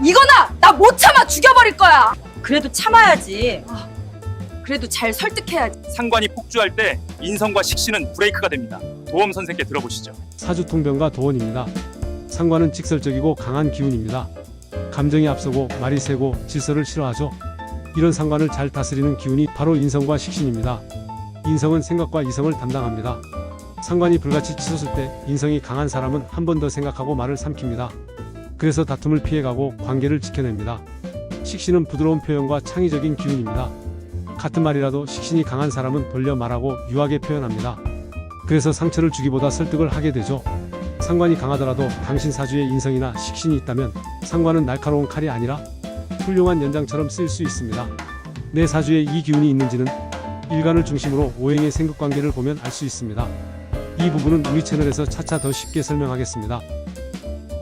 이거나 나 못 참아 죽여버릴 거야. 그래도 참아야지. 그래도 잘 설득해야지. 상관이 폭주할 때 인성과 식신은 브레이크가 됩니다. 도엄 선생께 들어보시죠. 사주통병과 도원입니다. 상관은 직설적이고 강한 기운입니다. 감정이 앞서고 말이 세고 질서를 싫어하죠. 이런 상관을 잘 다스리는 기운이 바로 인성과 식신입니다. 인성은 생각과 이성을 담당합니다. 상관이 불같이 치솟을 때 인성이 강한 사람은 한 번 더 생각하고 말을 삼킵니다. 그래서 다툼을 피해가고 관계를 지켜냅니다. 식신은 부드러운 표현과 창의적인 기운입니다. 같은 말이라도 식신이 강한 사람은 돌려 말하고 유하게 표현합니다. 그래서 상처를 주기보다 설득을 하게 되죠. 상관이 강하더라도 당신 사주에 인성이나 식신이 있다면 상관은 날카로운 칼이 아니라 훌륭한 연장처럼 쓰일 수 있습니다. 내 사주에 이 기운이 있는지는 일간을 중심으로 오행의 생극관계를 보면 알 수 있습니다. 이 부분은 우리 채널에서 차차 더 쉽게 설명하겠습니다.